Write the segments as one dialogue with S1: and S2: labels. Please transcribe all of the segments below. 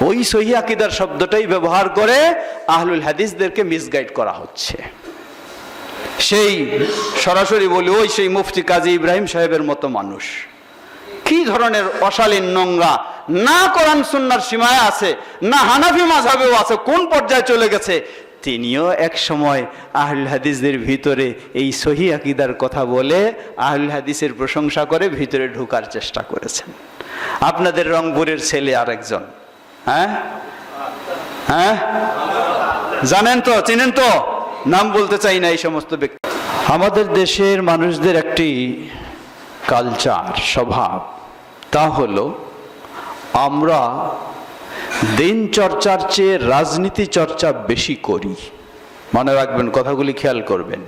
S1: ওই সহি আকিদার শব্দটাই ব্যবহার করে আহলুল হাদিসদেরকে মিসগাইড করা হচ্ছে। সেই সরাসরি বলি, ওই সেই মুফতি কাজী ইব্রাহিম সাহেবের মতো মানুষ। কি ধরনের অশালীন নোংরা। না কোরআন সুন্নার সীমায় আছে, না হানাফি মাঝাবেও আছে, কোন পর্যায়ে চলে গেছে? তিনিও এক সময় আহলুল হাদিসদের ভিতরে এই সহি আকিদার কথা বলে আহলুল হাদিসের প্রশংসা করে ভিতরে ঢোকার চেষ্টা করেছেন। আপনাদের রংপুরের ছেলে আরেকজন। হ্যাঁ? হ্যাঁ? জানেন তো, চিনেন তো? নাম বলতে চাই না এই সমস্ত ব্যক্তি। আমাদের দেশের মানুষদের একটি কালচার স্বভাব, তা হলো আমরা দিন চর্চার চেয়ে রাজনীতি চর্চা বেশি করি। মনে রাখবেন, কথাগুলি খেয়াল করবেন।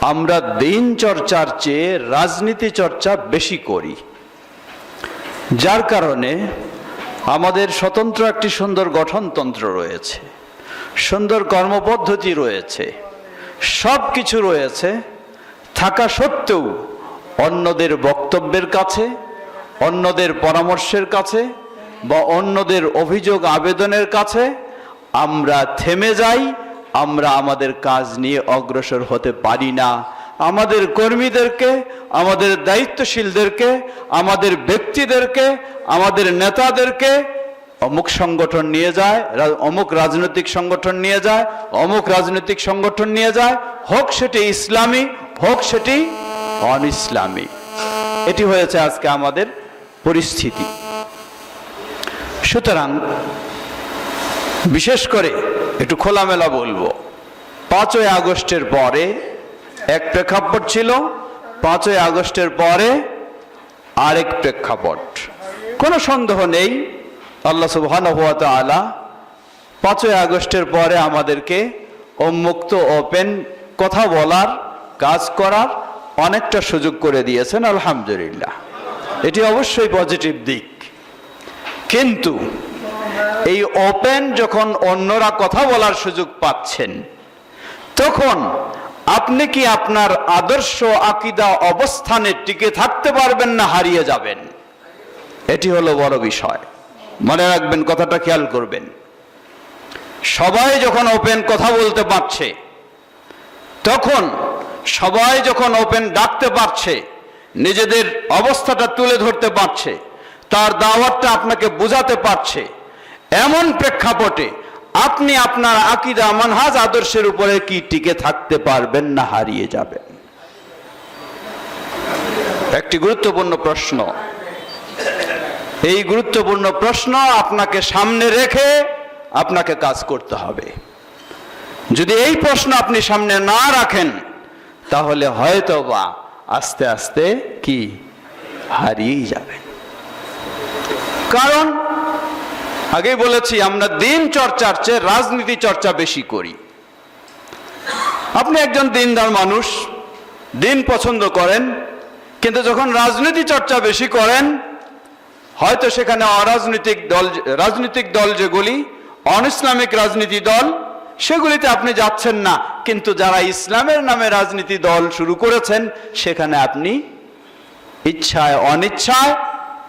S1: আমরা দিন চর্চার চেয়ে রাজনীতি চর্চা বেশি করি। যার কারণে আমাদের স্বতন্ত্র একটি সুন্দর গঠনতন্ত্র রয়েছে, সুন্দর কর্মপদ্ধতি রয়েছে সব কিছু রয়েছে, থাকা সত্ত্বেও অন্যদের বক্তব্যের কাছে, অন্যদের পরামর্শের কাছে বা অন্যদের অভিযোগ আবেদনের কাছে আমরা থেমে যাই, আমরা আমাদের কাজ নিয়ে অগ্রসর হতে পারি না। আমাদের কর্মীদেরকে, আমাদের দায়িত্বশীলদেরকে, আমাদের ব্যক্তিদেরকে, আমাদের নেতাদেরকে অমুক সংগঠন নিয়ে যায় অমুক রাজনৈতিক সংগঠন নিয়ে যায়, অমুক রাজনৈতিক সংগঠন নিয়ে যায়, হোক সেটি ইসলামী, হোক সেটি অন ইসলামী এটি হয়েছে আজকে আমাদের পরিস্থিতি। সুতরাং বিশেষ করে একটু খোলামেলা বলব, পাঁচই আগস্টের পরে এক প্রেক্ষাপট ছিল, পাঁচই আগস্টের পরে আরেক প্রেক্ষাপট। কোনো সন্দেহ নেই, আল্লাহ সুবহান তাআলা পাঁচই আগস্টের পরে আমাদেরকে উন্মুক্ত, ওপেন, কথা বলার, কাজ করার অনেকটা সুযোগ করে দিয়েছেন, আলহামদুলিল্লাহ। এটি অবশ্যই পজিটিভ দিক। কিন্তু এই ওপেন যখন অন্যরা কথা বলার সুযোগ পাচ্ছেন, তখন আপনি কি আপনার আদর্শ আকিদা অবস্থানে টিকে থাকতে পারবেন না হারিয়ে যাবেন? এটি হলো বড় বিষয়। মনে রাখবেন, কথাটা খেয়াল করবেন। সবাই যখন ওপেন কথা বলতে পারছে, তখন সবাই যখন ওপেন ডাকতে পারছে, নিজেদের অবস্থাটা তুলে ধরতে পারছে, তার দাওয়াতটা আপনাকে বোঝাতে পারছে, এমন প্রেক্ষাপটে আপনি আপনার আকিদা, মানহাজ আদর্শের উপরে কি টিকে থাকতে পারবেন না হারিয়ে যাবেন একটি গুরুত্বপূর্ণ প্রশ্ন। এই গুরুত্বপূর্ণ প্রশ্ন আপনাকে সামনে রেখে আপনাকে কাজ করতে হবে। যদি এই প্রশ্ন আপনি সামনে না রাখেন, তাহলে হয়তো বা আস্তে আস্তে কি? হারিয়েই যাবেন। কারণ আগেই বলেছি, আমরা দিন চর্চার চেয়ে রাজনীতি চর্চা বেশি করি। আপনি একজন দিনদার মানুষ, দিন পছন্দ করেন, কিন্তু যখন রাজনীতি চর্চা বেশি করেন, হয়তো সেখানে অরাজনৈতিক দল, রাজনৈতিক দল যেগুলি অন ইসলামিক রাজনীতি দল, সেগুলিতে আপনি যাচ্ছেন না, কিন্তু যারা ইসলামের নামে রাজনীতি দল শুরু করেছেন, সেখানে আপনি ইচ্ছায় অনিচ্ছায়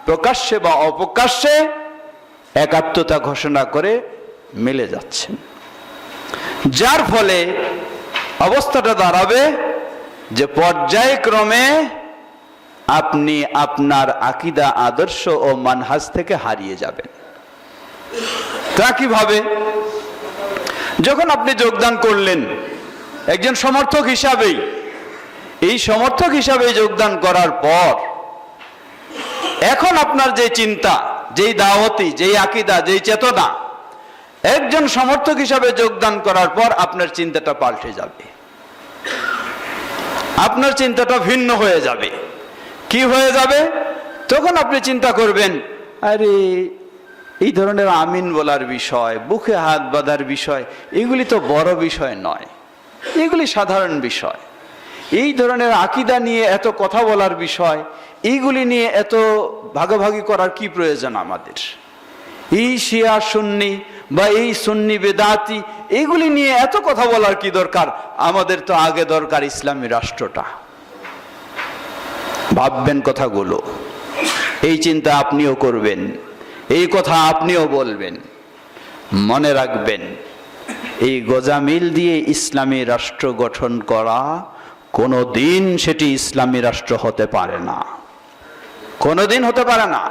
S1: প্রকাশ্যে বা অপ্রকাশ্যে একাত্মতা ঘোষণা করে মিলে যাচ্ছেন যার ফলে অবস্থাটা দাঁড়াবে যে পর্যায়ক্রমে আপনি আপনার আকিদা, আদর্শ ও মানহাজ থেকে হারিয়ে যাবেন। তা কীভাবে? যখন আপনি যোগদান করলেন, একজন সমর্থক হিসাবেই, এই সমর্থক হিসাবে যোগদান করার পর, এখন আপনার যে চিন্তা যেই দাওয়াতি, যেই আকিদা, যেই চেতনা, একজন সমর্থক হিসাবে যোগদান করার পর আপনার চিন্তাটা পাল্টে যাবে। আপনার চিন্তাটা ভিন্ন হয়ে যাবে। কি হয়ে যাবে? তখন আপনি চিন্তা করবেন, আরে, এই ধরনের আমিন বলার বিষয়, বুকে হাত বাঁধার বিষয়, এগুলি তো বড় বিষয় নয়। এগুলি সাধারণ বিষয়। এই ধরনের আকিদা নিয়ে এত কথা বলার বিষয় এইগুলি নিয়ে এত ভাগাভাগি করার কি প্রয়োজন আমাদের? এই শিয়া সুন্নি বা এই সুন্নি বেদাতি, এইগুলি নিয়ে এত কথা বলার কি দরকার? আমাদের তো আগে দরকার ইসলামী রাষ্ট্রটা। ভাববেন কথাগুলো। এই চিন্তা আপনিও করবেন, এই কথা আপনিও বলবেন, মনে রাখবেন, এই গজামিল দিয়ে ইসলামী রাষ্ট্র গঠন করা কোনো দিন সেটি ইসলামী রাষ্ট্র হতে পারে না। কোনো দিন হতে পারে না।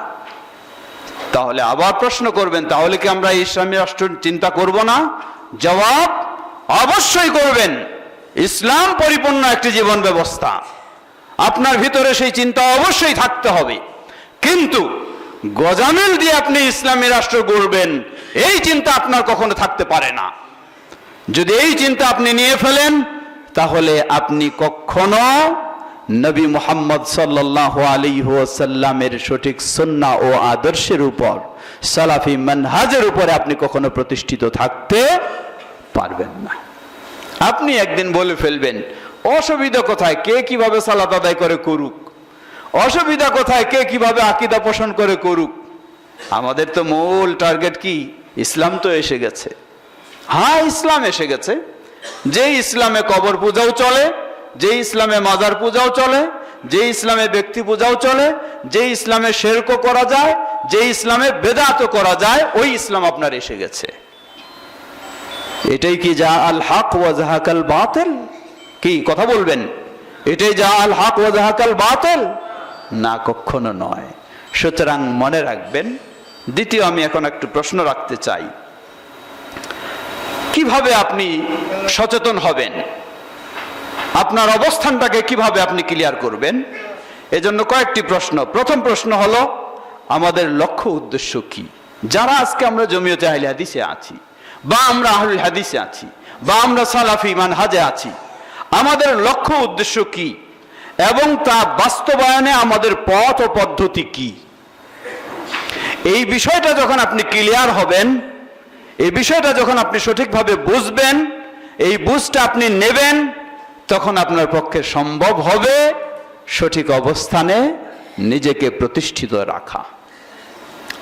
S1: তাহলে আবার প্রশ্ন করবেন, তাহলে কি আমরা ইসলামী রাষ্ট্র চিন্তা করব না? জবাব অবশ্যই করবেন। ইসলাম পরিপূর্ণ একটি জীবন ব্যবস্থা। আপনার ভিতরে সেই চিন্তা অবশ্যই থাকতে হবে। কিন্তু গজামিল দিয়ে আপনি ইসলামী রাষ্ট্র গড়বেন, এই চিন্তা আপনার কখনো থাকতে পারে না। যদি এই চিন্তা আপনি নিয়ে ফেলেন, তাহলে আপনি কখনো নবী মোহাম্মদ সাল্লাহ আলী সাল্লামের সঠিক সন্না ও আদর্শের উপর, সালাফি মানহাজের উপরে আপনি কখনো প্রতিষ্ঠিত থাকতে পারবেন না। আপনি একদিন বলে ফেলবেন, অসুবিধা কোথায়? কে কীভাবে সালাত আদায় করে করুক? অসুবিধা কোথায়? কে কীভাবে আকিদা পোষণ করে করুক? আমাদের তো মূল টার্গেট কি? ইসলাম তো এসে গেছে। হ্যাঁ ইসলাম এসে গেছে। যে ইসলামে কবর পূজাও চলে যে ইসলামে মাজার পূজাও চলে, যে ইসলামে ব্যক্তি পূজাও চলে, যে ইসলামে শেরকো করা যায়, যে ইসলামে বেদাত করা যায়, ওই ইসলাম আপনার এসে গেছে। এটাই কি যা আল হক ওয়াজাহাকাল বাতিল? কি কথা বলবেন? এটাই যা আল হক ওয়াজাহাকাল বাতিল? না কখনো নয়। সুতরাং মনে রাখবেন, দ্বিতীয় আমি এখন একটু প্রশ্ন রাখতে চাই। কীভাবে আপনি সচেতন হবেন? আপনার অবস্থানটাকে কীভাবে আপনি ক্লিয়ার করবেন? এজন্য কয়েকটি প্রশ্ন। প্রথম প্রশ্ন হলো, আমাদের লক্ষ্য উদ্দেশ্য কি? যারা আজকে আমরা জমিয়তে আহলে হাদিসে আছি, বা আমরা আহলুল হাদিসে আছি, বা আমরা সালাফি মানহাজে আছি, আমাদের লক্ষ্য উদ্দেশ্য কি? এবং তা বাস্তবায়নে আমাদের পথ ও পদ্ধতি কি? এই বিষয়টা যখন আপনি ক্লিয়ার হবেন, এই বিষয়টা যখন আপনি সঠিকভাবে বুঝবেন, এই বুঝটা আপনি নেবেন তখন আপনার পক্ষে সম্ভব হবে সঠিক অবস্থানে নিজেকে প্রতিষ্ঠিত রাখা।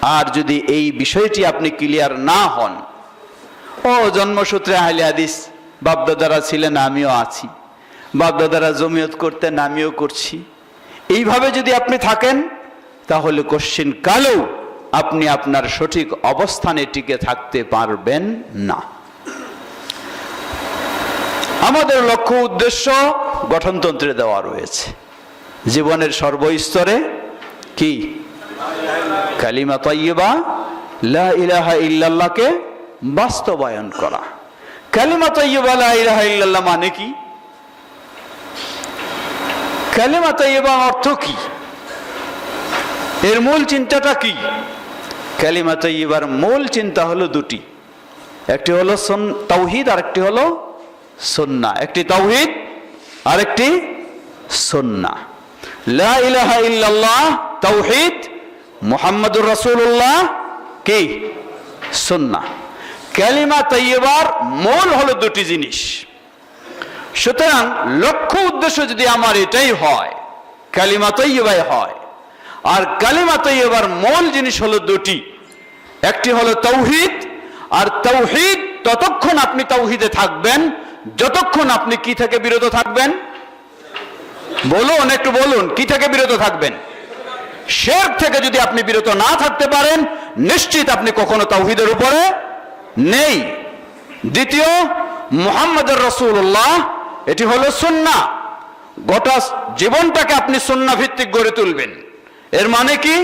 S1: আর যদি এই বিষয়টি আপনি ক্লিয়ার না হন, ও জন্মসূত্রে আহলে হাদিস, বাপদাদারা ছিলেন, আমিও আছি। বাপদাদারা জমিয়ত করতেন, আমিও করছি। এইভাবে যদি আপনি থাকেন, তাহলে কোশ্চিন কালেও আপনি আপনার সঠিক অবস্থানে টিকে থাকতে পারবেন না। আমাদের লক্ষ্য উদ্দেশ্য গঠনতন্ত্রে দেওয়া রয়েছে। জীবনের সর্বস্তরে কি? কালিমা তৈবা ইলাহা ইল্লাল্লাহকে বাস্তবায়ন করা। কালিমা তৈবা ইলাহা ইল্লাল্লাহ মানে কি? কালিমা তৈবা অর্থ কি? এর মূল চিন্তাটা কি? কালিমা তৈবার মূল চিন্তা হলো দুটি। একটি হলো তৌহিদ আর একটি হলো সন্না। একটি তৌহিদ আরেকটি সন্না। লা ইলাহা ইল্লাল্লাহ তৌহিদ মুহাম্মদুর রাসূলুল্লাহ, কি? সন্না। ক্যালিমা তৈবার মূল হলো দুটি জিনিস। সুতরাং লক্ষ্য উদ্দেশ্য যদি আমার এটাই হয়, কালিমা তৈবাই হয়, আর কালিমা তৈবার মূল জিনিস হলো দুটি। একটি হলো তৌহিদ আর তৌহিদ ততক্ষণ আপনি তৌহিদে থাকবেন যতক্ষণ আপনি কি থেকে বিরত থাকবেন, বলুন, একটু বলুন, কি থেকে বিরত থাকবেন? শের থেকে যদি আপনি বিরত না থাকতে পারেন, নিশ্চিত আপনি কখনো তৌহিদের উপরে নেই। দ্বিতীয়, মোহাম্মদের রসুল্লাহ এটি হলো সুন্না গোটা জীবনটাকে আপনি সুন্না ভিত্তিক গড়ে তুলবেন। এর মানে কি?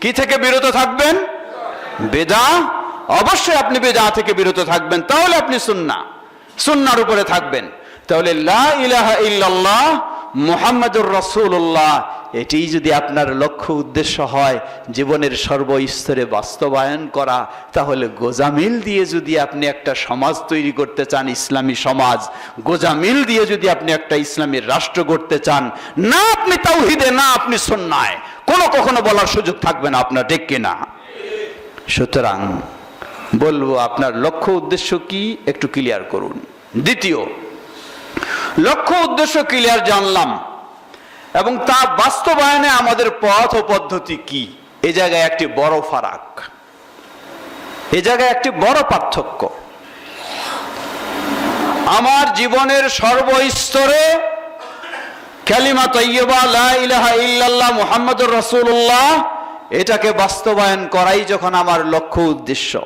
S1: কি থেকে বিরত থাকবেন? বেদা। অবশ্যই আপনি বেদা থেকে বিরত থাকবেন, তাহলে আপনি সুন্না সুন্নার উপরে থাকবেন। তাহলে লা ইলাহা ইল্লাল্লাহ মুহাম্মাদুর রাসূলুল্লাহ, এটি যদি আপনার লক্ষ্য উদ্দেশ্য হয় জীবনের সর্বস্তরে বাস্তবায়ন করা, তাহলে গোজামিল দিয়ে যদি আপনি একটা সমাজ তৈরি করতে চান, ইসলামী সমাজ, গোজামিল দিয়ে যদি আপনি একটা ইসলামী রাষ্ট্র করতে চান, না আপনি তাওহিদে, না আপনি সন্ন্যায় কোনো কখনো বলার সুযোগ থাকবে না আপনার, ঠিক কিনা? সুতরাং বলব, আপনার লক্ষ্য উদ্দেশ্য কি? একটু ক্লিয়ার করুন। দ্বিতীয়, লক্ষ্য উদ্দেশ্য ক্লিয়ার জানলাম। এবং তা বাস্তবায়নে আমাদের পথ ও পদ্ধতি কি? এ জায়গায় একটি বড় ফারাক। এ জায়গায় একটি বড় পার্থক্য। আমার জীবনের সর্বস্তরে কালিমা তৈয়বা লা ইলাহা ইল্লাল্লাহ মুহাম্মদুর রাসূলুল্লাহ, এটাকে বাস্তবায়ন করাই যখন আমার লক্ষ্য উদ্দেশ্য।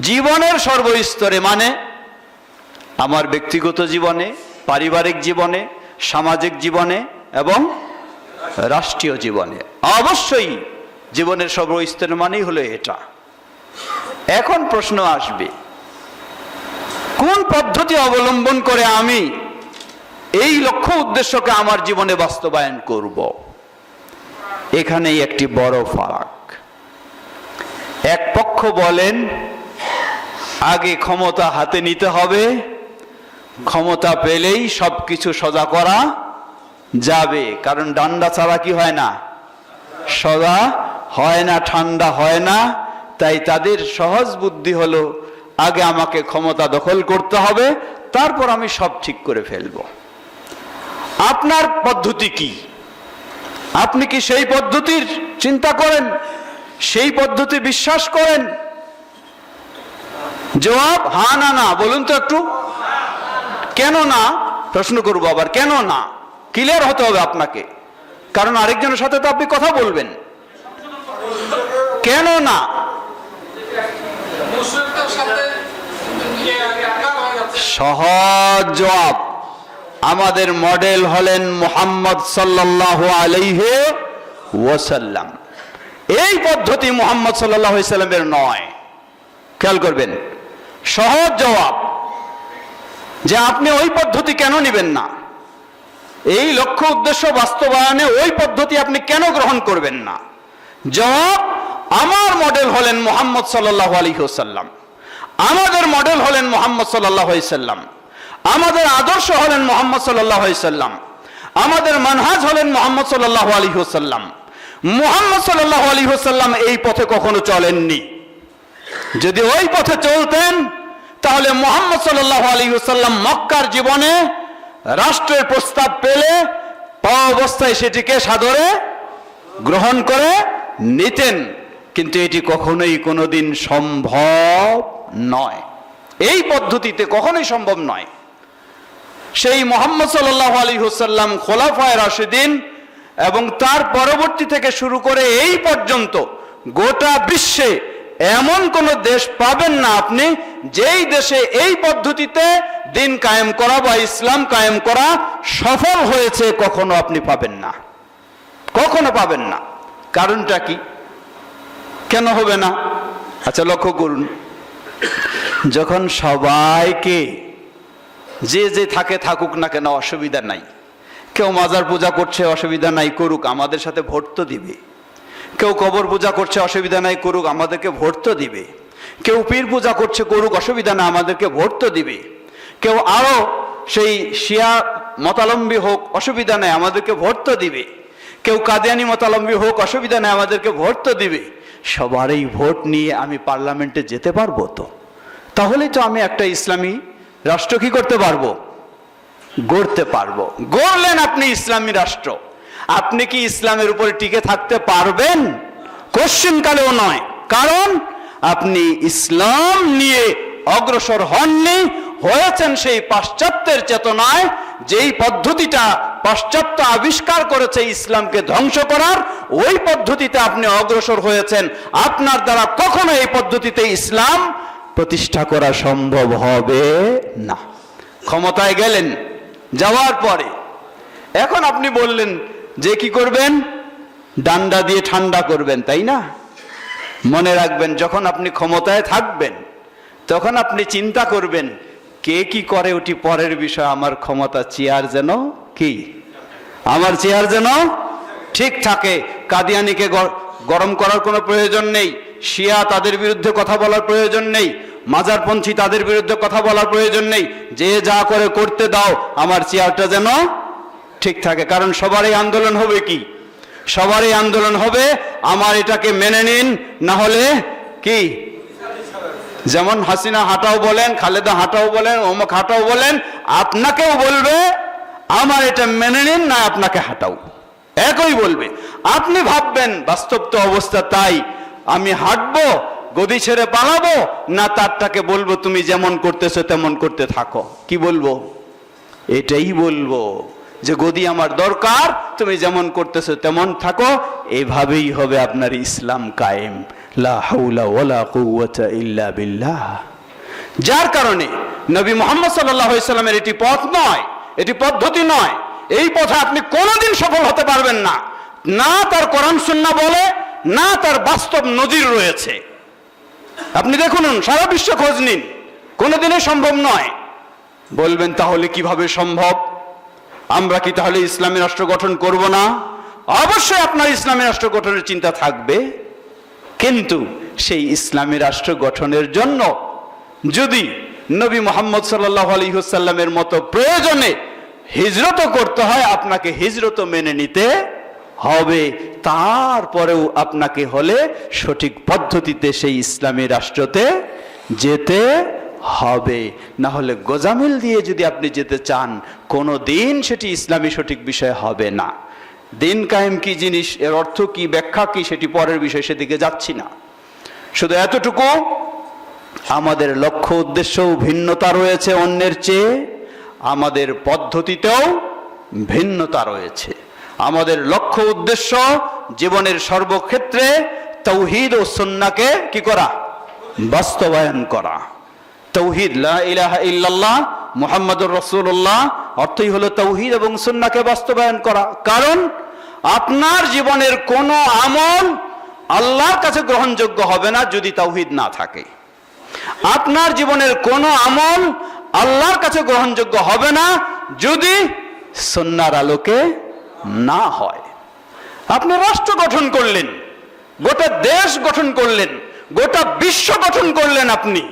S1: জীবনের সর্বস্তরে মানে আমার ব্যক্তিগত জীবনে, পারিবারিক জীবনে, সামাজিক জীবনে এবং রাষ্ট্রীয় জীবনে। অবশ্যই জীবনের সর্বস্তর মানেই হলো এটা। এখন প্রশ্ন আসবে, কোন পদ্ধতি অবলম্বন করে আমি এই লক্ষ্য উদ্দেশ্যকে আমার জীবনে বাস্তবায়ন করব? এখানেই একটি বড় ফারাক। এক পক্ষ বলেন আগে ক্ষমতা হাতে নিতে হবে। ক্ষমতা পেলেই সব কিছু সজা করা যাবে। কারণ ডান্ডা ছাড়া কি হয় না? সদা হয় না, ঠান্ডা হয় না। তাই তাদের সহজ বুদ্ধি হলো, আগে আমাকে ক্ষমতা দখল করতে হবে, তারপর আমি সব ঠিক করে ফেলব। আপনার পদ্ধতি কি? আপনি কি সেই পদ্ধতির চিন্তা করেন? সেই পদ্ধতি বিশ্বাস করেন? জবাব হা না না। বলুন তো একটু। কেন না? প্রশ্ন করব আবার। কেন না? ক্লিয়ার হতে হবে আপনাকে। কারণ আরেকজনের সাথে তো আপনি কথা বলবেন। কেন না?
S2: যাচ্ছে।
S1: সহজ জবাব। আমাদের মডেল হলেন মোহাম্মদ সাল্লাহ আলাইহে ওয়াসাল্লাম। এই পদ্ধতি মোহাম্মদ সাল্লাহ সাল্লামের নয়। খেয়াল করবেন। সহজ জবাব যে আপনি ওই পদ্ধতি কেন নেবেন না? এই লক্ষ্য উদ্দেশ্য বাস্তবায়নে ওই পদ্ধতি আপনি কেন গ্রহণ করবেন না? জবাব, আমার মডেল হলেন মোহাম্মদ সাল্লাহ আলী সাল্লাম আমাদের মডেল হলেন মোহাম্মদ সাল্লাহ সাল্লাম আমাদের আদর্শ হলেন মোহাম্মদ সাল্লাহ সাল্লাম আমাদের মানহাজ হলেন মোহাম্মদ সাল্লাহ আলী সাল্লাম মোহাম্মদ সাল্লাহ আলী সাল্লাম এই পথে কখনো চলেননি। যদি ওই পথে চলতেন তাহলে মোহাম্মদ সাল্লাহ আলী সাল্লাম মক্কার জীবনে রাষ্ট্রের প্রস্তাব পেলে পাওয়া অবস্থায় সেটিকে সাদরে গ্রহণ করে নিতেন। কিন্তু এটি কখনোই কোনোদিন সম্ভব নয়। এই পদ্ধতিতে কখনোই সম্ভব নয়। সেই মোহাম্মদ সাল্লাহ আলী হুসাল্লাম খোলাফায় রাশিদিন এবং তার পরবর্তী থেকে শুরু করে এই পর্যন্ত গোটা বিশ্বে এমন কোন দেশ পাবেন না আপনি, যেই দেশে এই পদ্ধতিতে দিন কায়েম করা বা ইসলাম কায়েম করা সফল হয়েছে, কখনো আপনি পাবেন না। কখনো পাবেন না। কারণটা কি? কেন হবে না? আচ্ছা লক্ষ্য করুন। যখন সবাইকে যে যে থাকে থাকুক না কেন, অসুবিধা নাই। কেউ মাজার পূজা করছে, অসুবিধা নাই, করুক, আমাদের সাথে ভোট তো দিবে। কেউ কবর পূজা করছে, অসুবিধা নাই, করুক, আমাদেরকে ভোট তো দিবে। কেউ পীর পূজা করছে, করুক, অসুবিধা না আমাদেরকে ভোট তো দিবে। কেউ আরও সেই শিয়া মতালম্বী হোক, অসুবিধা নেই, আমাদেরকে ভোট তো দিবে। কেউ কাদিয়ানি মতালম্বী হোক, অসুবিধা নেই, আমাদেরকে ভোট তো দিবে। সবার এই ভোট নিয়ে আমি পার্লামেন্টে যেতে পারব তো? তাহলে তো আমি একটা ইসলামী রাষ্ট্র কি করতে পারব? গড়তে পারব। গড়লেন আপনি ইসলামী রাষ্ট্র। আপনি কি ইসলামের উপরে টিকে থাকতে পারবেন? কোশ্চিন কালেও নয়। কারণ আপনি ইসলাম নিয়ে অগ্রসর হননি, হয়েছেন সেই পাশ্চাত্যের চেতনায়, যেই পদ্ধতিটা পাশ্চাত্য আবিষ্কার করেছে ইসলামকে ধ্বংস করার, ওই পদ্ধতিতে আপনি অগ্রসর হয়েছেন। আপনার দ্বারা কখনো এই পদ্ধতিতে ইসলাম প্রতিষ্ঠা করা সম্ভব হবে না। ক্ষমতায় গেলেন, যাওয়ার পরে। এখন আপনি বললেন যে কি করবেন? ডান্ডা দিয়ে ঠান্ডা করবেন, তাই না? মনে রাখবেন, যখন আপনি ক্ষমতায় থাকবেন, তখন আপনি চিন্তা করবেন, কে কি করে ওটি পরের বিষয়? আমার ক্ষমতা চেয়ার যেন কি? আমার চেয়ার যেন ঠিক থাকে। কাদিয়ানিকে গরম করার কোনো প্রয়োজন নেই। শিয়া তাদের বিরুদ্ধে কথা বলার প্রয়োজন নেই। মাজারপন্থী তাদের বিরুদ্ধে কথা বলার প্রয়োজন নেই। যে যা করে করতে দাও, আমার চেয়ারটা যেন ঠিক থাকে। কারণ সবারই আন্দোলন হবে কি? সবারই আন্দোলন হবে, আমার এটাকে মেনে নিন, না হলে কি? যেমন হাসিনা হাঁটাও বলেন, খালেদা হাঁটাও বলেন, অমুক হাঁটাও বলেন, আপনাকেও বলবে, আমার এটা মেনে নিন, না আপনাকে হাঁটাও। একই বলবে। আপনি ভাববেন, বাস্তব তো অবস্থা তাই, আমি হাঁটবো, গদি ছেড়ে পালাবো, না তারটাকে বলব, তুমি যেমন করতেছো তেমন করতে থাকো। কি বলব? এটাই বলব। যে গদি আমার দরকার, তুমি যেমন করতেছো তেমন থাকো, এভাবেই হবে আপনার ইসলাম কায়েম। ইল্লা বিল্লাহ। যার কারণে নবী মোহাম্মদ সাল্লামের এটি পথ নয়, এটি পদ্ধতি নয়, এই পথে আপনি কোনোদিন সফল হতে পারবেন না। না তার কোরআন সুন্না বলে, না তার বাস্তব নজির রয়েছে। আপনি দেখুন, সারা বিশ্ব খোঁজ নিন, কোনোদিনই সম্ভব নয়। বলবেন, তাহলে কীভাবে সম্ভব? আমরা কি তাহলে ইসলামী রাষ্ট্র গঠন করব না? অবশ্যই আপনার ইসলামী রাষ্ট্র গঠনের চিন্তা থাকবে। কিন্তু সেই ইসলামী রাষ্ট্র গঠনের জন্য যদি নবী মোহাম্মদ সাল্লাহ আলী হুসাল্লামের মতো প্রয়োজনে হিজরতও করতে হয়, আপনাকে হিজরতও মেনে নিতে হবে। তারপরেও আপনাকে হলে সঠিক পদ্ধতিতে সেই ইসলামী রাষ্ট্রতে যেতে হবে। না হলে গোজামিল দিয়ে যদি আপনি যেতে চান, কোনো দিন সেটি ইসলামী সঠিক বিষয় হবে না। দিন কায়েম কি জিনিস, এর অর্থ কি, ব্যাখ্যা কি, সেটি পরের বিষয়, সেদিকে যাচ্ছি না। শুধু এতটুকু, আমাদের লক্ষ্য উদ্দেশ্যও ভিন্নতা রয়েছে অন্যের চেয়ে, আমাদের পদ্ধতিতেও ভিন্নতা রয়েছে। আমাদের লক্ষ্য উদ্দেশ্য, জীবনের সর্বক্ষেত্রে তৌহিদ ও সন্নাকে কি করা? বাস্তবায়ন করা। তৌহিদ ইল্লাল্লাহ, মুহাম্মাদুর রাসূলুল্লাহ, অর্থই হলো তৌহিদ এবং সুন্নাহকে বাস্তবায়ন করা। কারণ আপনার জীবনের কোনো আমল আল্লাহর কাছে গ্রহণযোগ্য হবে না যদি তাওহিদ না থাকে। আপনার জীবনের কোনো আমল আল্লাহর কাছে গ্রহণযোগ্য হবে না যদি সন্ন্যার আলোকে না হয়। আপনি রাষ্ট্র গঠন করলেন, গোটা দেশ গঠন করলেন, গোটা বিশ্ব গঠন করলেন আপনি।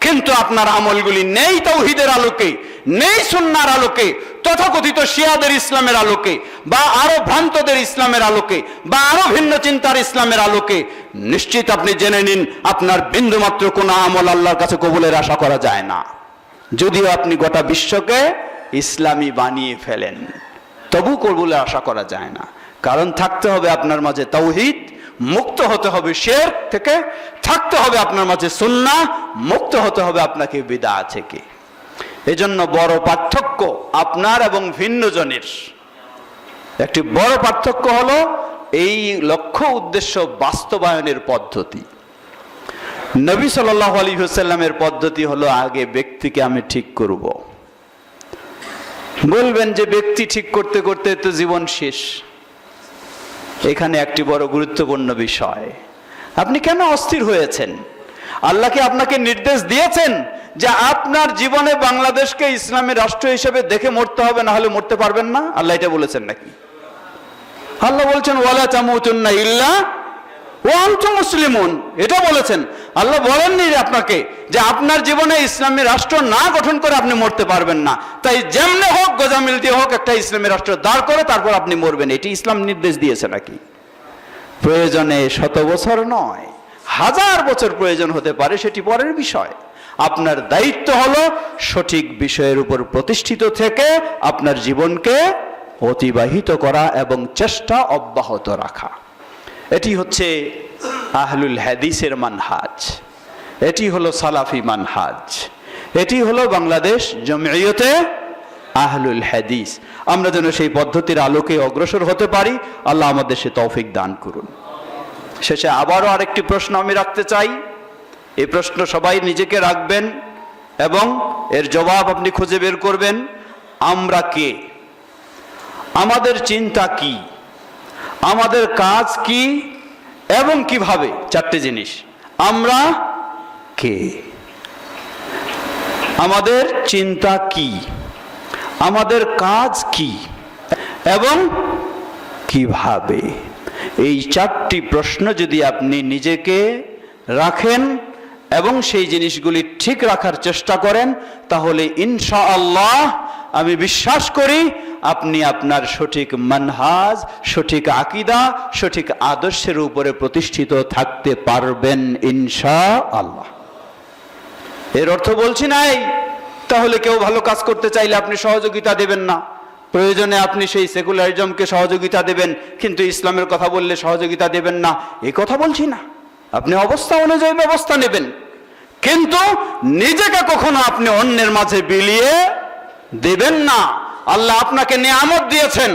S1: কিন্তু আপনার আমলগুলি নেই তৌহিদের আলোকে, নেই সুন্নার আলোকে, তথাকথিত শিয়াদের ইসলামের আলোকে, বা আরও ভ্রান্তদের ইসলামের আলোকে, বা আরও ভিন্ন চিন্তার ইসলামের আলোকে, নিশ্চিত আপনি জেনে নিন, আপনার বিন্দুমাত্র কোনো আমল আল্লাহর কাছে কবুলের আশা করা যায় না। যদিও আপনি গোটা বিশ্বকে ইসলামী বানিয়ে ফেলেন, তবু কবুলের আশা করা যায় না। কারণ থাকতে হবে আপনার মাঝে তৌহিদ মুক্ত হতে হবে শের থেকে, থাকতে হবে আপনার মাঝে সুন্না, মুক্ত হতে হবে আপনাকে বিদা থেকে। এজন্য বড় পার্থক্য আপনার এবং ভিন্নজনের। একটি বড় পার্থক্য হলো এই লক্ষ্য উদ্দেশ্য বাস্তবায়নের পদ্ধতি। নবী সাল্লাহ আলী হুসাল্লামের পদ্ধতি হলো আগে ব্যক্তিকে আমি ঠিক করব। বলবেন যে ব্যক্তি ঠিক করতে করতে তো জীবন শেষ। এখানে একটি বড় গুরুত্বপূর্ণ বিষয়। আপনি কেন অস্থির হয়েছেন? আল্লাহকে আপনাকে নির্দেশ দিয়েছেন যে আপনার জীবনে বাংলাদেশকে ইসলামী রাষ্ট্র হিসেবে দেখে মরতে হবে, না হলে মরতে পারবেন না? আল্লাহ এটা বলেছেন নাকি? আল্লাহ বলছেন, ওয়ালা চামুতুন্না ইল্লা ও আনতুম মুসলিমুন, এটা বলেছেন। আল্লাহ বলেননি আপনাকে যে আপনার জীবনে ইসলামী রাষ্ট্র না গঠন করে আপনি মরতে পারবেন না। তাই যেমনে হোক, গোজামিল দিয়ে হোক, একটা ইসলামী রাষ্ট্র দাঁড় করে, তারপর আপনি মরবেন। এটি ইসলাম নির্দেশ দিয়েছে নাকি? প্রয়োজনে শত বছর নয়, হাজার বছর প্রয়োজন হতে পারে, সেটি পরের বিষয়। আপনার দায়িত্ব হলো সঠিক বিষয়ের উপর প্রতিষ্ঠিত থেকে আপনার জীবনকে অতিবাহিত করা এবং চেষ্টা অব্যাহত রাখা। এটি হচ্ছে আহলুল হাদিসের মানহাজ। এটি হলো সালাফি মানহাজ। এটি হলো বাংলাদেশ জমিয়তে আহলুল হাদিস। আমরা যেন সেই পদ্ধতির আলোকে অগ্রসর হতে পারি। আল্লাহ আমাদের সে তৌফিক দান করুন। শেষে আবারও আরেকটি প্রশ্ন আমি রাখতে চাই। এই প্রশ্ন সবাই নিজেকে রাখবেন এবং এর জবাব আপনি খুঁজে বের করবেন, আমরা কে? আমাদের চিন্তা কি? আমাদের কাজ কি এবং কীভাবে? চারটে জিনিস। আমরা কে? আমাদের চিন্তা কি? আমাদের কাজ কি? এবং কীভাবে? এই চারটি প্রশ্ন যদি আপনি নিজেকে রাখেন এবং সেই জিনিসগুলি ঠিক রাখার চেষ্টা করেন, তাহলে ইনশা আল্লাহ আমি বিশ্বাস করি আপনি আপনার সঠিক মানহাজ, সঠিক আকিদা, সঠিক আদর্শের উপরে প্রতিষ্ঠিত থাকতে পারবেন ইনশা আল্লাহ এর অর্থ বলছি নাই, তাহলে কেউ ভালো কাজ করতে চাইলে আপনি সহযোগিতা দেবেন না। প্রয়োজনে আপনি সেই সেকুলারিজমকে সহযোগিতা দেবেন, কিন্তু ইসলামের কথা বললে সহযোগিতা দেবেন না। এই কথা বলছি না। আপনি অবস্থা অনুযায়ী ব্যবস্থা নেবেন। কিন্তু নিজেকে কখনো আপনি অন্যের মাঝে বিলিয়ে দেবেন না। আল্লাহ আপনাকে নিয়ামত দিয়েছেন।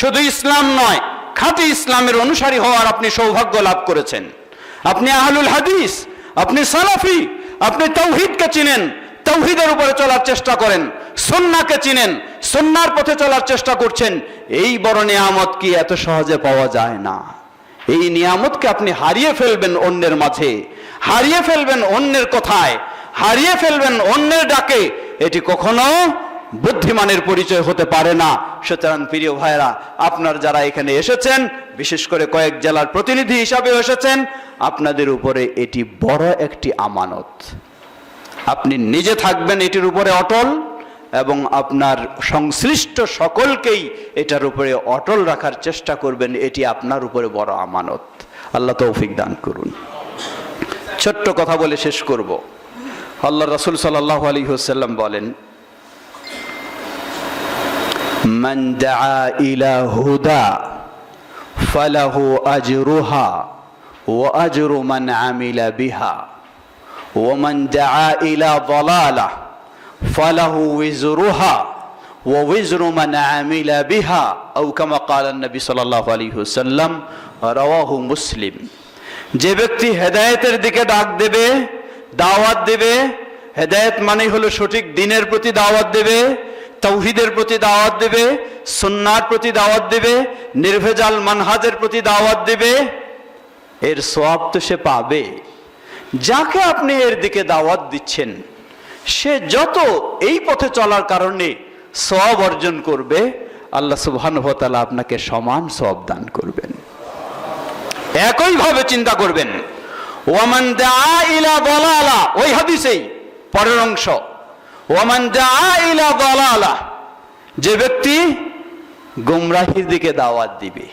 S1: শুধু ইসলাম নয়, খাঁটি ইসলামের অনুসারী হওয়ার আপনি সৌভাগ্য লাভ করেছেন। আপনি আহলুল হাদিস, আপনি সালাফি, আপনি তৌহিদকে চিনেন তৌহিদের উপরে চলার চেষ্টা করেন সন্নাকে চিনেন সন্ন্যার পথে চলার চেষ্টা করছেন, এই বড় নিয়ামত কি এত সহজে পাওয়া যায় না? এই নিয়ামতকে আপনি হারিয়ে ফেলবেন অন্যের মাঝে, হারিয়ে ফেলবেন অন্যের কথায়, হারিয়ে ফেলবেন অন্যের ডাকে, এটি কখনো বুদ্ধিমানের পরিচয় হতে পারে না। সুতরাং প্রিয় ভাইরা আপনার যারা এখানে এসেছেন, বিশেষ করে কয়েক জেলার প্রতিনিধি হিসাবে এসেছেন, আপনাদের উপরে এটি বড় একটি আমানত। আপনি নিজে থাকবেন এটির উপরে অটল এবং আপনার সংশ্লিষ্ট সকলকেই এটার উপরে অটল রাখার চেষ্টা করবেন, এটি আপনার উপরে বড় আমানত। আল্লাহ তৌফিক দান করুন। ছোট্ট কথা বলে শেষ করব। আল্লাহ রসুল সাল্লাহ আলী হুসাল্লাম বলেন من دعا إلى هدى فله أجرها وأجر من عمل بها ومن دعا إلى ضلالة فله وزرها ووزر من عمل بها أو كما قال النبي صلى الله عليه وسلم رواه مسلم যে ব্যক্তি হেদায়েতের দিকে ডাক দেবে দাওয়াত দেবে হেদায়েত মানে হলো সঠিক দিনের প্রতি দাওয়াত দেবে তৌহিদের প্রতি দাওয়াত দেবে, সুন্নার প্রতি দাওয়াত দেবে, নির্ভেজাল মানহাজের প্রতি দাওয়াত দেবে, এর সব তো সে পাবে। যাকে আপনি এর দিকে দাওয়াত দিচ্ছেন, সে যত এই পথে চলার কারণে সব অর্জন করবে, আল্লাহ সুবহানাহু ওয়া আপনাকে সমান সব দান করবেন। একইভাবে চিন্তা করবেন, ওয়ামান দা ইলা দলালা, ওই হাদিসেই পরের অংশ। ওয়ামান দা ইলা যে ব্যক্তি গুমরাহির দিকে দাওয়াত দিবে,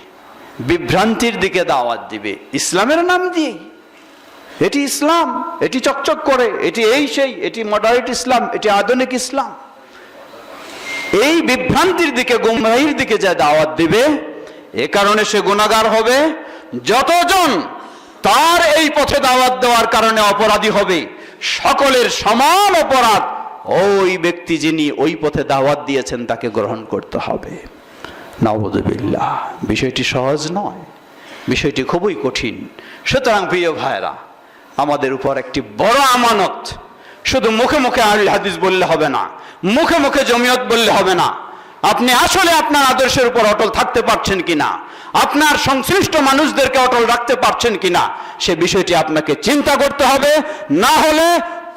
S1: বিভ্রান্তির দিকে দাওয়াত দিবে, ইসলামের নাম দিয়ে। এটি ইসলাম, এটি চকচক করে, এটি এই সেই, এটি মডারেট ইসলাম, এটি আধুনিক ইসলাম। এই বিভ্রান্তির দিকে, গুমরাহির দিকে যা দাওয়াত দিবে, এ কারণে সে গুণাগার হবে। যতজন তার এই পথে দাওয়াত দেওয়ার কারণে অপরাধী হবে, সকলের সমান অপরাধ ওই ব্যক্তি যিনি ওই পথে দাওয়াত দিয়েছেন, তাকে গ্রহণ করতে হবে। নবদুবিল্লাহ বিষয়টি সহজ নয়, বিষয়টি খুবই কঠিন। সুতরাং প্রিয় ভাইরা আমাদের উপর একটি বড় আমানত, শুধু মুখে মুখে আল হাদিস বললে হবে না, মুখে মুখে জমিয়ত বললে হবে না, আপনি আসলে আপনার আদর্শের উপর অটল থাকতে পারছেন কিনা, আপনার সংশ্লিষ্ট মানুষদেরকে অটল রাখতে পারছেন কিনা, সে বিষয়টি আপনাকে চিন্তা করতে হবে, না হলে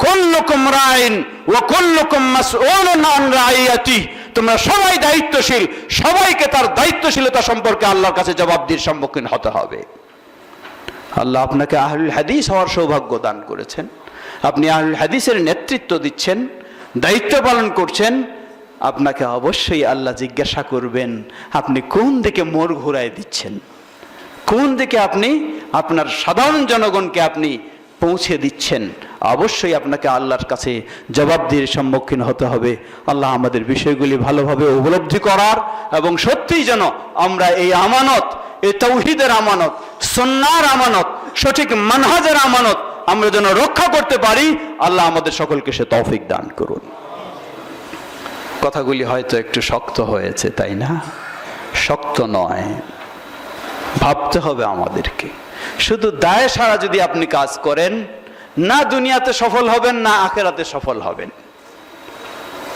S1: কুল্লুকুম রাইন ও কুল্লুকুম মাসউলুন রাইয়াতি। তোমরা সবাই দায়িত্বশীল, সবাইকে তার দায়িত্বশীলতা সম্পর্কে আল্লাহর কাছে জবাবদিহির সম্মুখীন হতে হবে। আল্লাহ আপনাকে আহলুল হাদিস হওয়ার সৌভাগ্য দান করেছেন। আপনি আহলুল হাদিসের নেতৃত্ব দিচ্ছেন, দায়িত্ব পালন করছেন। আপনাকে অবশ্যই আল্লাহ জিজ্ঞাসা করবেন, আপনি কোন দিকে মোড় ঘুরায় দিচ্ছেন? কোন দিকে আপনি, আপনার সাধারণ জনগণকে আপনি পৌঁছে দিচ্ছেন, অবশ্যই আপনাকে আল্লাহর কাছে জবাবদিহির সম্মুখীন হতে হবে। আল্লাহ আমাদের বিষয়গুলি ভালোভাবে উপলব্ধি করার এবং সত্যিই যেন আমরা এই আমানত, এই তৌহিদের আমানত সন্ন্যার আমানত, সঠিক মানহাজের আমানত আমরা যেন রক্ষা করতে পারি, আল্লাহ আমাদের সকলকে সে তৌফিক দান করুন। কথাগুলি হয়তো একটু শক্ত হয়েছে, তাই না? শক্ত নয়। ভাবতে হবে আমাদেরকে। শুধু দায় সারা যদি আপনি কাজ করেন, না দুনিয়াতে সফল হবেন, না আখেরাতে সফল হবেন।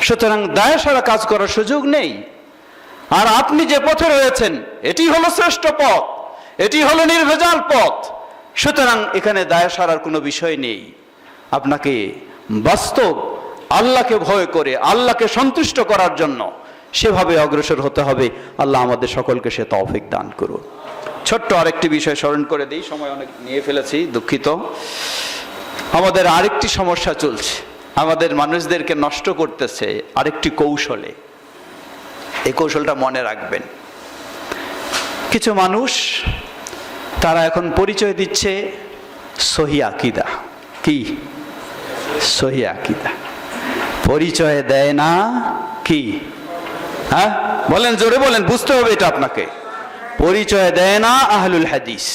S1: সুতরাং দায় সারা কাজ করার সুযোগ নেই। আর আপনি যে পথে রয়েছেন, এটি হলো শ্রেষ্ঠ পথ, এটি হলো নির্ভেজাল পথ। সুতরাং এখানে দায় সারার কোনো বিষয় নেই। আপনাকে বাস্তব, আল্লাহকে ভয় করে, আল্লাহকে সন্তুষ্ট করার জন্য সেভাবে অগ্রসর হতে হবে। আল্লাহ আমাদের সকলকে সে তৌফিক দান করুন। ছোট্ট আরেকটি বিষয় স্মরণ করে দিই, সময় অনেক নিয়ে ফেলেছি, দুঃখিত। আমাদের আরেকটি সমস্যা চলছে। আমাদের মানুষদেরকে নষ্ট করতেছে আরেকটি কৌশলে। এই কৌশলটা মনে রাখবেন। কিছু মানুষ, তারা এখন পরিচয় দিচ্ছে সহি আকিদা। কি? সহি আকিদা। পরিচয় দেয় না কি? হ্যাঁ? বলেন, জোরে বলেন, বুঝতে হবে এটা আপনাকে। পরিচয় দেয় না আহলুল হাদিস।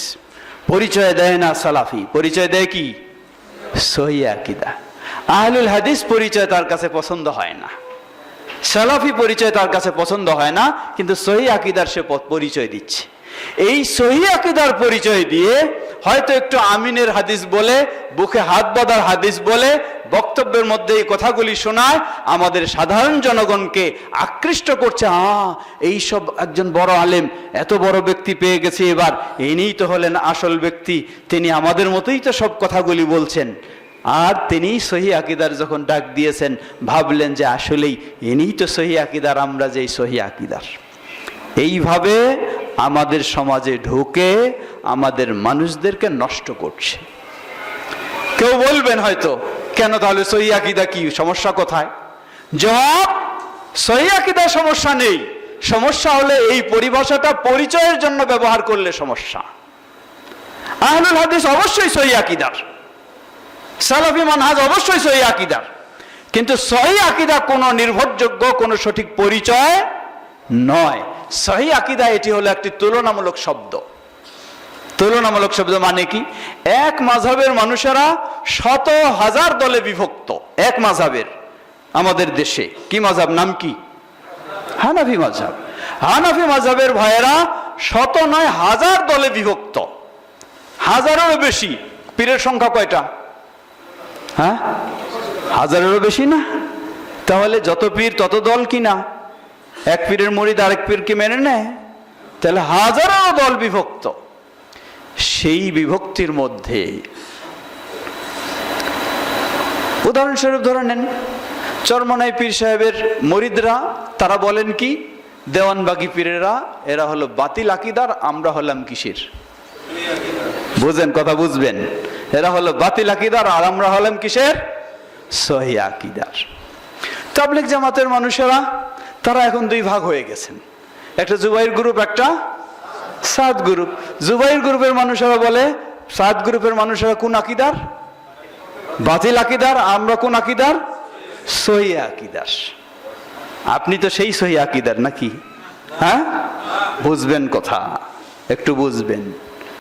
S1: পরিচয় দেয় না সালাফি। পরিচয় দেয় কি? সহি আকিদা। আহলুল হাদিস পরিচয় তার কাছে পছন্দ হয় না। সালাফি পরিচয় তার কাছে পছন্দ হয় না, কিন্তু সহি আকিদার সে পরিচয় দিচ্ছে। এই সহি আকিদার পরিচয় দিয়ে হয়তো একটু আমিনের হাদিস বলে, বুকে হাত বাঁধার হাদিস বলে, বক্তব্যের মধ্যে এই কথাগুলি শোনায়, আমাদের সাধারণ জনগণকে আকৃষ্ট করছে, আ, এই সব একজন বড় আলেম, এত বড় ব্যক্তি পেয়ে গেছে এবার ইনিই তো হলেন আসল ব্যক্তি, তিনি আমাদের মতোই তো সব কথাগুলি বলছেন। আর তিনি সহি আকিদার যখন ডাক দিয়েছেন, ভাবলেন যে আসলেই ইনিই তো সহি আকিদার, আমরা যে সহি আকিদার। এইভাবে আমাদের সমাজে ঢুকে আমাদের মানুষদেরকে নষ্ট করছে। কেউ বলবেন হয়তো, কেন তাহলে সহি আকিদা কি? সমস্যা কোথায়? জবাব, সহি আকিদা সমস্যা নেই। সমস্যা হলে এই পরিভাষাটা পরিচয়ের জন্য ব্যবহার করলে সমস্যা। আহলুল হাদিস অবশ্যই সহি আকিদার। সালাফি মানহাজ অবশ্যই সহি আকিদার। কিন্তু সহি আকিদা কোনো নির্ভরযোগ্য, কোনো সঠিক পরিচয় নয়। সহি আকিদা এটি হলো একটি তুলনামূলক শব্দ। তুলনামূলক শব্দ মানে কি? এক মাঝহের মানুষেরা শত হাজার দলে বিভক্ত, এক মাঝহের আমাদের দেশে। কি মাঝাব নাম কি? হানাফি মাঝহাব। হানাফি মাঝাবের ভাইয়েরা শত নয় হাজার দলে বিভক্ত। হাজারেরও বেশি। পীরের সংখ্যা কয়টা? হ্যাঁ? হাজারেরও বেশি না? তাহলে যত পীর তত দল কি না? এক পীরের মরিদ আরেক পীরকে মেনে নেয়। তাহলে হাজারেরও দল বিভক্ত। সেই বিভক্তির মধ্যে উদাহরণস্বরূপ ধরে নেন, চরমনাই পীর সাহেবের মরিদরা, তারা বলেন কি, দেওয়ানবাগি পীরেরা, এরা হলো বাতিল আকিদার, আমরা হলাম কিসের? বুঝেন কথা বুঝবেন। এরা হলো বাতিল আকিদার, আর আমরা হলাম কিসের? সহি আকিদার। তাবলিক জামাতের মানুষেরা তারা এখন দুই ভাগ হয়ে গেছেন। একটা জুবাইর গ্রুপ, একটা সাত গ্রুপ। জুবাইর গ্রুপের মানুষেরা বলে সাত গ্রুপের মানুষেরা কোন আকিদার? বাতিল আকিদার, আমরা কোন আকিদার? সহি আকিদার। আপনি তো সেই সহি আকিদার নাকি? হ্যাঁ? বুঝবেন কথা, একটু বুঝবেন।